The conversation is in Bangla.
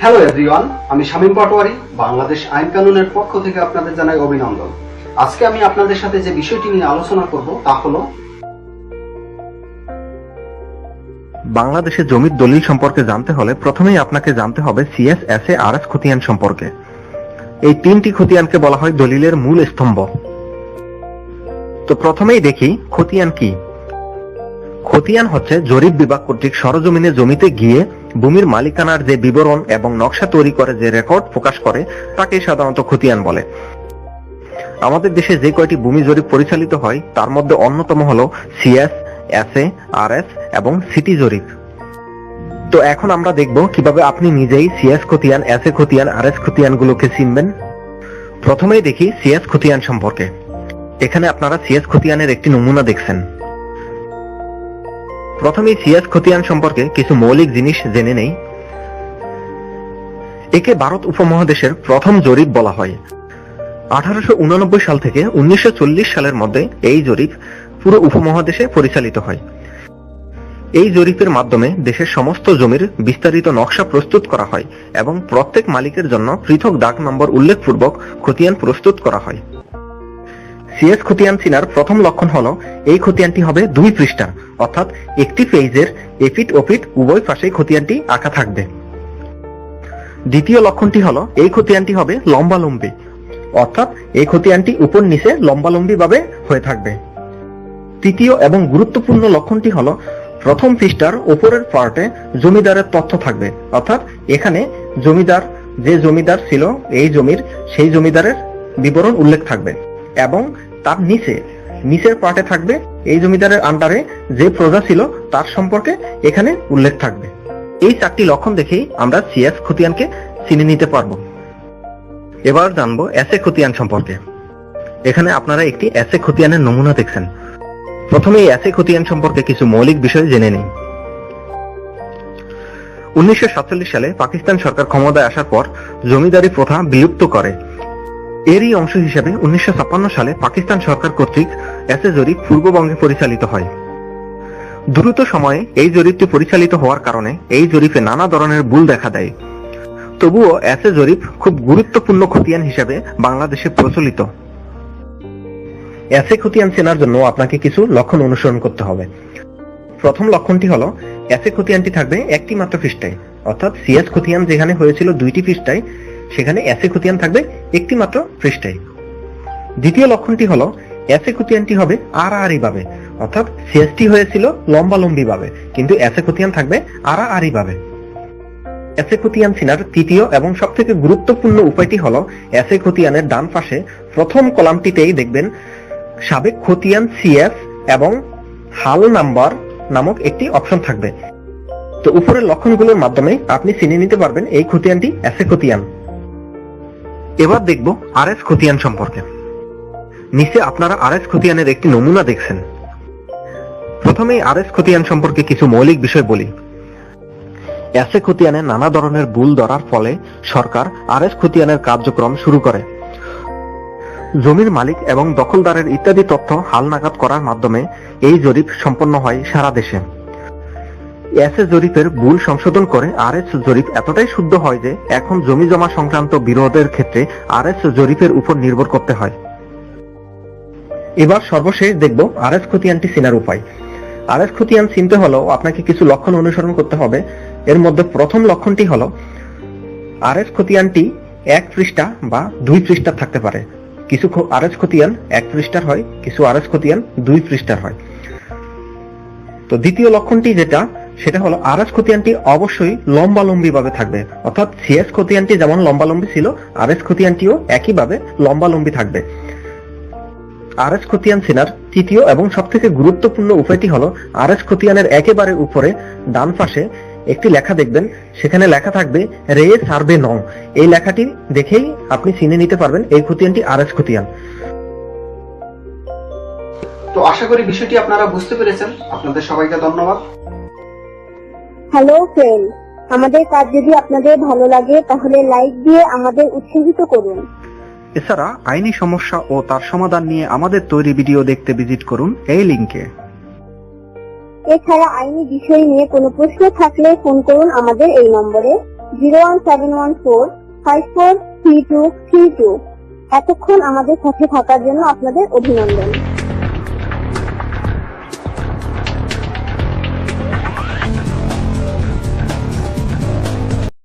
হ্যালো এভরিওয়ান আমি শামীম পাটোয়ারি, বাংলাদেশ আইন কানুনের পক্ষ থেকে আপনাদের জানাই অভিনন্দন। আজকে আমি আপনাদের সাথে যে বিষয়টি নিয়ে আলোচনা করব, তা হলো বাংলাদেশে জমির দলিল সম্পর্কে জানতে হলে প্রথমেই আপনাকে জানতে হবে CS S A R S খতিয়ান সম্পর্কে। এই তিনটি খতিয়ানকে বলা হয় দলিলের মূল স্তম্ভ। তো প্রথমেই দেখি, খতিয়ান কি? খতিয়ান হচ্ছে জরিপ বিভাগ কর্তৃক সরজমিনে জমিতে গিয়ে ভূমির মালিকানার যে বিবরণ এবং নকশা তৈরি করে যে রেকর্ড প্রকাশ করে, তাকে সাধারণত খতিয়ান বলে। আমাদের দেশে যে কয়টি ভূমি জরিপ পরিচালিত হয়, তার মধ্যে অন্যতম হলো CS S A R S এবং সিটি জরিপ। তো এখন আমরা দেখব কীভাবে আপনি নিজেই সিএস খতিয়ান এস এ খতিয়ান আর এস খতিয়ান গুলোকে চিনবেন। প্রথমেই দেখি সিএস খতিয়ান সম্পর্কে। এখানে আপনারা সিএস খতিয়ানের একটি নমুনা দেখছেন। প্রথমেই সিএস খতিয়ান সম্পর্কে কিছু মৌলিক জিনিস জেনে নেই। একে ভারত উপমহাদেশের প্রথম জরিপ বলা হয়। আঠারোশো সাল থেকে উনিশশো চল্লিশ সালের মধ্যে এই জরিপ পুরো উপমহাদেশে পরিচালিত হয়। এই জরিপের মাধ্যমে দেশের সমস্ত জমির বিস্তারিত নকশা প্রস্তুত করা হয় এবং প্রত্যেক মালিকের জন্য পৃথক ডাক নম্বর উল্লেখপূর্বক খতিয়ান প্রস্তুত করা হয়। সিএস খতিয়ান চিনার প্রথম লক্ষণ হল, এই খতিয়ানটি হবে দুই পৃষ্ঠা। অর্থাৎ একটি পেজের এপিট ওপিট উভয় পাশেই খতিয়ানটি আঁকা থাকবে। দ্বিতীয় লক্ষণটি হলো, এই খতিয়ানটি হবে লম্বালম্বী। অর্থাৎ এই খতিয়ানটি উপর নিচে লম্বালম্বী ভাবে হয়ে থাকবে। তৃতীয় এবং গুরুত্বপূর্ণ লক্ষণটি হলো, প্রথম পৃষ্ঠার উপরের পার্টে জমিদারের তথ্য থাকবে। অর্থাৎ এখানে জমিদার, যে জমিদার ছিল, এই জমির সেই জমিদারের বিবরণ উল্লেখ থাকবে এবং তার নিচে নিচের পার্টে থাকবে এই জমিদারের আন্ডারে যে প্রজা ছিল, তার সম্পর্কে এখানে উল্লেখ থাকবে। এই চারটি লক্ষণ দেখেই আমরা সিএস খতিয়ানকে চিনে নিতে পারব। এবার জানব এসে খতিয়ান সম্পর্কে। এখানে আপনারা একটি এসে খতিয়ানের নমুনা দেখছেন। প্রথমে এই এসে খতিয়ান সম্পর্কে কিছু মৌলিক বিষয় জেনে নিই। উনিশশো সাতচল্লিশ সালে পাকিস্তান সরকার ক্ষমতায় আসার পর জমিদারি প্রথা বিলুপ্ত করে। এরই অংশ হিসেবে উনিশশো সালে পাকিস্তান সরকার কর্তৃক এসে জরিপ পূর্ববঙ্গে পরিচালিত হয়। দ্রুত সময়ে এই জরিপটি পরিচালিত হওয়ার কারণে এই জরিপে নানা ধরনের ভুল দেখা দেয়। তবুও এসে জরিপ খুব গুরুত্বপূর্ণ খতিয়ান হিসেবে বাংলাদেশে প্রচলিত। এসে খতিয়ান চেনার জন্য আপনাকে কিছু লক্ষণ অনুসরণ করতে হবে। প্রথম লক্ষণটি হলো, এসে খতিয়ানটি থাকবে একটি মাত্র পৃষ্ঠায়, অর্থাৎ সিএস খতিয়ান যেখানে হয়েছিল দুইটি পৃষ্ঠায় সেখানে এসে খতিয়ান থাকবে একটি মাত্র পৃষ্ঠায়। দ্বিতীয় লক্ষণটি হলো এসে খতিয়ানটি হবে আড়াআড়ি ভাবে অর্থাৎ সিএসটি হয়েছিল লম্বালম্বি ভাবে কিন্তু এসে খতিয়ান থাকবে আড়াআড়ি ভাবে এসে খতিয়ান চিনার তৃতীয় এবং সবথেকে গুরুত্বপূর্ণ উপায়টি হলো এসে খতিয়ানের ডান পাশে প্রথম কলামটিতেই দেখবেন সাবেক খতিয়ান সিএস এবং হাল নাম্বার নামক একটি অপশন থাকবে। তো উপরের লক্ষণগুলোর মাধ্যমে আপনি চিনে নিতে পারবেন এই খতিয়ানটি এসে খতিয়ান এবার দেখব আর এস খতিয়ান সম্পর্কে। নিচে আপনারা আর এস খতিয়ানের একটি নমুনা দেখছেন। প্রথমেই আর এস খতিয়ান সম্পর্কে কিছু মৌলিক বিষয় বলি। এসে খতিয়ানে নানা ধরনের ভুল ধরার ফলে সরকার আর এস খতিয়ানের কার্যক্রম শুরু করে। জমির মালিক এবং দখলদারের ইত্যাদি তথ্য হালনাগাদ করার মাধ্যমে এই জরিপ সম্পন্ন হয় সারা দেশে। এসএ জরিপের ভুল সংশোধন করে আরএস জরিপ এতটাই শুদ্ধ হয় যে এখন জমি জমা সংক্রান্ত বিরোধের ক্ষেত্রে আরএস জরিপের উপর নির্ভর করতে হয়। এবার সর্বশেষ দেখব আরএস খতিয়ানটি চেনার উপায়। আরএস খতিয়ান চিনতে হলেও আপনাকে কিছু লক্ষণ অনুসরণ করতে হবে। এর মধ্যে প্রথম লক্ষণটি হলো আরএস খতিয়ানটি এক পৃষ্ঠা বা দুই পৃষ্ঠা থাকতে পারে। কিছু আরএস খতিয়ান এক পৃষ্ঠার হয়, কিছু আরএস খতিয়ান দুই পৃষ্ঠার হয়। তো দ্বিতীয় লক্ষণটি যেটা সেটা হলো আরএস খতিয়ানটি অবশ্যই লম্বালম্বি ভাবে থাকবে। অর্থাৎ সিএস খতিয়ানটি যেমন লম্বালম্বি ছিল, আরএস খতিয়ানটিও একইভাবে লম্বালম্বি থাকবে। আরএস খতিয়ান চেনার তৃতীয় এবং সবথেকে গুরুত্বপূর্ণ উপায়টি হলো, আরএস খতিয়ানের একেবারে উপরে, ডান পাশে একটি লেখা দেখবেন, সেখানে লেখা থাকবে, রে সার্ভে নং। এই লেখাটি দেখেই আপনি চিনে নিতে পারবেন এই খতিয়ানটি আরএস খতিয়ান। তো আশা করি বিষয়টি আপনারা বুঝতে পেরেছেন। আপনাদের সবাইকে ধন্যবাদ। হ্যালো ফ্রেন্ড আমাদের কাজ যদি আপনাদের ভালো লাগে তাহলে লাইক দিয়ে আমাদের উৎসাহিত করুন। এছাড়া আইনি সমস্যা ও তার সমাধান নিয়ে আমাদের তৈরি ভিডিও দেখতে ভিজিট করুন এই লিংকে এছাড়া আইনি বিষয় নিয়ে কোনো প্রশ্ন থাকলে ফোন করুন আমাদের এই নম্বরে zero one seven one four five four three two three two এতক্ষণ আমাদের সাথে থাকার জন্য আপনাদের অভিনন্দন।